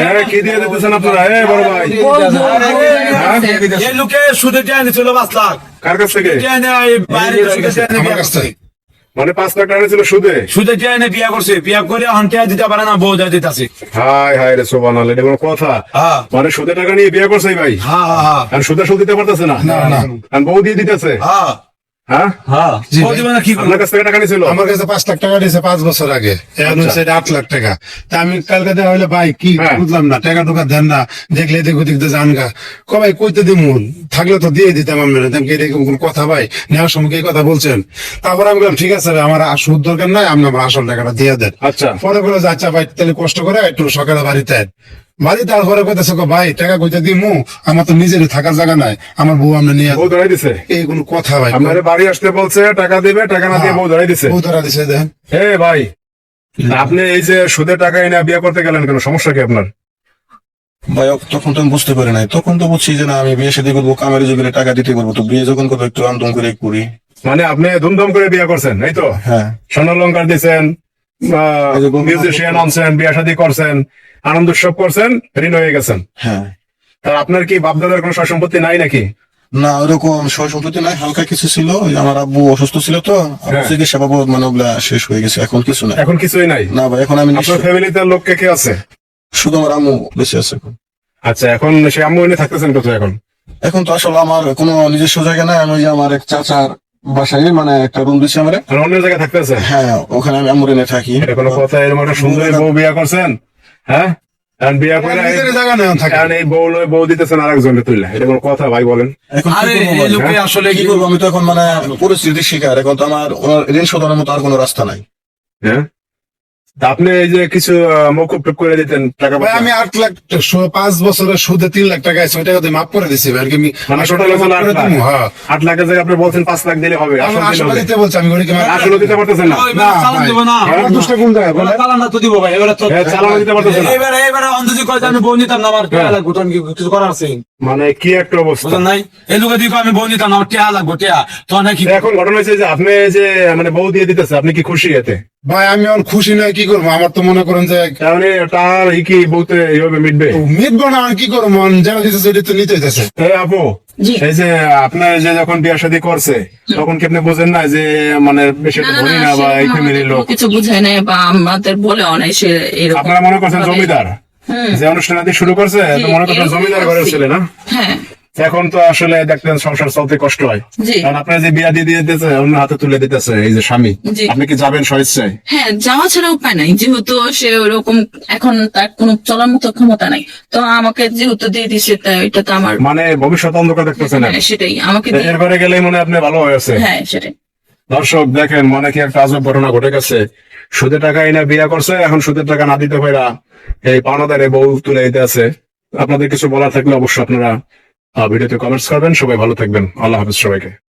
হ্যাঁ, কি দিয়ে দিতেছেন আপনারা? এ বড় ভাই। হ্যাঁ? এই লোকে সুদে টেনে নিছিল পাঁচ লাখ। কার কাছ থেকে। মানে পাঁচ লাখ টাকা ছিল সুদে? সুদে বিয়া করছে। বিয়া করে হন্টিয়া দিতে পারে না বউ দিয়ে দিতেছে। হাই হাই রে সোবান আল্লাহ এটা কোনো কথা। হ্যাঁ। মানে সুদে টাকা নিয়ে বিয়ে করছে ভাই? হ্যাঁ হ্যাঁ আর সুদে সুদ দিতে পারতেছে না। আর বউ দিয়ে দিতেছে? হ্যাঁ। হ্যাঁ? হ্যাঁ। বউ দিবে না কি আপনার কাছ থেকে টাকা নিয়েছিল আমার কাছে পাঁচ লাখ টাকা পাঁচ বছর আগে। এখন হচ্ছে আট লাখ টাকা। তা আমি কালকে দেখা হইলে ভাই কি হ্যাঁ। বুঝলাম না টাকা টুকা দেন না। দেখলে দেখো দেখতে যান গা। কবাই কইতে দিমুন থাকলে তো দিয়ে দিতাম আমি এরকম কোন কথা ভাই? নেওয়ার সময় কি কথা বলছেন? তারপর আমি বললাম ঠিক আছে আমার সুদ দরকার নাই আপনি আমার আসল টাকাটা দিয়ে দেন। আচ্ছা। পরে বলে আচ্ছা ভাই তাহলে কষ্ট করে একটু সকালে বাড়িতে বাড়ি কইতেছে ভাই টাকা কইতে দিমু আমার তো নিজের থাকার জায়গা নাই আমার বউ আমরা নিয়ে বউ ধরাই দিছে? এই কোন কথা ভাই আপনার বাড়ি আসতে বলছে টাকা দিবে টাকা না দিয়ে বউ ধরাই দিছে। বউ ধরা দিছে দেন হে ভাই আপনি এই যে সুদে টাকা এনে বিয়ে করতে গেলেন কেন? সমস্যা কি আপনার? ভাই তখন তো আমি বুঝতে পারি নাই। তখন তো বুঝছি যে না আমি বিয়ে সাথে করব কামের যুগে টাকা দিতে পারব তো বিয়ে যখন করব একটু আন্দোলন করে করি। মানে আপনি ধুমধাম করে বিয়ে করছেন এই তো? হ্যাঁ। স্বর্ণালঙ্কার দিয়েছেন এই যে বন্ধু- মিউজিশিয়ান আনছেন বিয়ে শাদী করছেন আনন্দ উৎসব করছেন ঋণ হয়ে গেছেন। হ্যাঁ। আপনার কি বাপদাদার কোনো সয় সম্পত্তি নাই নাকি? না ওরকম সয় সম্পত্তি নাই হালকা কিছু ছিল। আমার আব্বু অসুস্থ ছিল তো আমার হ্যাঁ। চিকিৎসা বাবদ মানে ওগুলা শেষ হয়ে গেছে এখন কিছু নাই। এখন কিছুই নাই? না ভাই এখন আমি আপনার ফ্যামিলিতে লোক কে কে আছে? শুধু আমার আম্মু বেঁচে আছে এখন। আচ্ছা এখন সে আম্মু এনে থাকতেছেন কোথায় এখন? এখন তো আসলে আমার কোনো নিজস্ব জায়গা নাই আমি যে আমার এক চাচার বাসায় মানে একটা রুম দিচ্ছে আমার। অন্য জায়গায় থাকতেছে হ্যাঁ ওখানে আমি আমরিনে থাকি। এটা কোনো কথা এরকম একটা সুন্দরী বউ বিয়ে করছেন? হ্যাঁ? আর বিয়ে করে জায়গা থাকে। কারণ এই বউ লয় বউ দিতেছেন আরেকজনকে তুইলা। এটা কোনো কথা ভাই বলেন। আরে এই লোকে আসলে কি করব? আমি তো এখন মানে পরিস্থিতির শিকার। এখন তো আমার ঋণ শোধনের মতো আর কোনো রাস্তা নাই। হ্যাঁ? আপনি এই যে কিছু মকুব করে দিতেন টাকা ভাই আমি আট লাখ পাঁচ বছরের সুদে তিন লাখ টাকা আছে ওই টাকা মাফ করে দিছি ভাই আর কি আমি মানে টোটাল টাকা আট হ্যাঁ। আট লাখের জায়গায় আপনি বলছেন পাঁচ লাখ দিলে হবে আসল। দিতে বলছে আমি আসলে দিতে পারতেছেন না? দোষটা কোন জায়গায়? চালান তো দিব ভাই এবারে তো হ্যাঁ, চালানো দিতে পারতেছেন না। এবারে এবারে অন্ধজি কয় যে আমি বউ নিতাম না আমার টেয়া লাগবো কি কিছু করার আছে? মানে কি একটা অবস্থা? বুঝলেন নাই? এই লোকে দিকে আমি বউ নিতাম না আমার টেয়া লাগবো টেয়া তখন নাকি এখন ঘটনা হয়েছে যে আপনি যে মানে বউ দিয়ে দিতেছে আপনি কি খুশি এতে? ভাই আমি আর খুশি নয় কি করব? আমার তো মনে করেন যে তাহলে তার ই কি বলতে এইভাবে মিটবে? মিটবো না আর কি করব? মন যেন দিতেছে সেটা তো নিতে হইতেছে এই আপু এই যে আপনার যে যখন বিয়ে শাদী করছে তখন কি আপনি বোঝেন না যে মানে বেশি একটা ধনী না বা এই ফ্যামিলির লোক? কিছু বুঝায় নাই বা আমাদের বলে অনেক সে এরকম আপনারা মনে করছেন জমিদার। যে অনুষ্ঠান আদি শুরু করছে তো মনে করছেন জমিদার ঘরের। ছেলে না? হ্যাঁ। এখন তো আসলে দেখতেন সংসার চলতে কষ্ট হয়। কারণ আপনার যে বিয়া দিয়ে দিতেছে অন্য হাতে তুলে দিতেছে এই যে স্বামী আপনি কি যাবেন স্বেচ্ছায় হ্যাঁ যাওয়া ছাড়া উপায় নাই। যেহেতু সে ওরকম এখন তার কোনো চলার মতো ক্ষমতা নাই। তো আমাকে যেহেতু দিয়ে দিছে এটা তো আমার মানে ভবিষ্যৎ অন্ধকার দেখতেছেন হ্যাঁ, সেটাই। আমাকে এর ঘরে গেলেই মনে হয় আপনি ভালো হয়েছে হ্যাঁ সেটাই। দর্শক দেখেন মনে কি একটা আজব ঘটনা ঘটে গেছে। সুদের টাকা এনে বিয়া করছে এখন সুদের টাকা না দিতে পারা এই পাওনাদারে বউ তুলে দিতে আছে। আপনাদের কিছু বলার থাকলে অবশ্যই আপনারা ভিডিওতে কমেন্টস করবেন। সবাই ভালো থাকবেন। আল্লাহ হাফিজ সবাইকে।